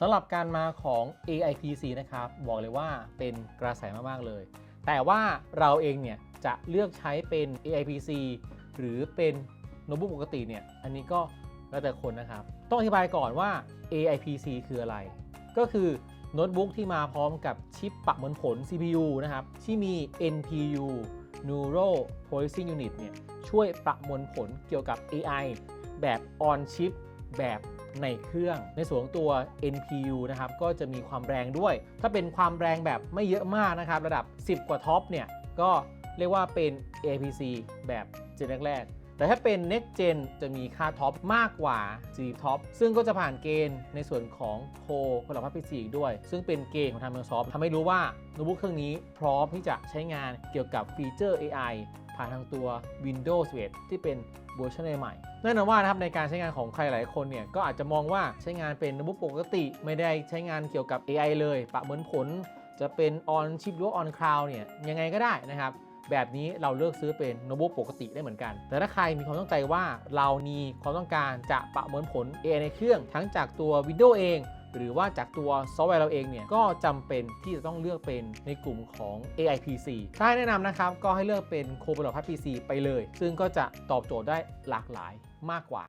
สำหรับการมาของ AIPC นะครับ บอกเลยว่าเป็นกระแสมากๆเลย แต่ว่าเราเองเนี่ยจะเลือกใช้เป็น AIPC หรือเป็นโน้ตบุ๊กปกติเนี่ย อันนี้ก็แล้วแต่คนนะครับ ต้องอธิบายก่อนว่า AIPC คืออะไร ก็คือโน้ตบุ๊กที่มาพร้อมกับชิปประมวลผล CPU นะครับ ที่มี NPU Neural Processing Unit เนี่ยช่วยประมวลผลเกี่ยวกับ AI แบบ on chip แบบ ในเครื่อง ในส่วนของตัว NPU นะครับก็จะมีความแรงด้วย ถ้าเป็นความแรงแบบไม่เยอะมากนะครับ ระดับ 10 กว่าท็อปเนี่ยก็เรียกว่าเป็น APC แบบเจนแรกๆแต่ถ้าเป็น Next Gen จะมีค่าท็อปมากกว่า4ท็อป ซึ่งก็จะผ่านเกณฑ์ในส่วนของโคพลังพัฒน์อีกด้วย ซึ่งเป็นเกณฑ์ของทาง Microsoft ทำให้รู้ว่าโน้ตบุ๊กเครื่องนี้พร้อมที่จะใช้งานเกี่ยวกับฟีเจอร์ AI ผ่านทางตัว Windows 11ที่เป็นเวอร์ชันใหม่แน่นอนว่านะครับในการใช้งานของใครหลายคนเนี่ยก็อาจจะมองว่าใช้งานเป็นโน้ตบุ๊กปกติ ไม่ได้ใช้งานเกี่ยวกับ AI เลยประเมินผล จะเป็น on chip หรือว่า on cloud เนี่ยยังไงก็ได้นะครับแบบนี้เราเลือกซื้อเป็นโน้ตบุ๊กปกติได้เหมือนกัน แต่ถ้าใครมีความต้องใจว่าเรามีความต้องการจะประเมินผล AI ในเครื่อง ทั้งจากตัว Windows เอง หรือว่าจากตัวซอฟต์แวร์เราเองเนี่ยก็จำเป็นที่จะต้องเลือกเป็นในกลุ่มของ AI PC ถ้าให้แนะนำนะครับก็ให้เลือกเป็น c o p i l o t PC ไปเลย ซึ่งก็จะตอบโจทย์ได้หลากหลายมากกว่า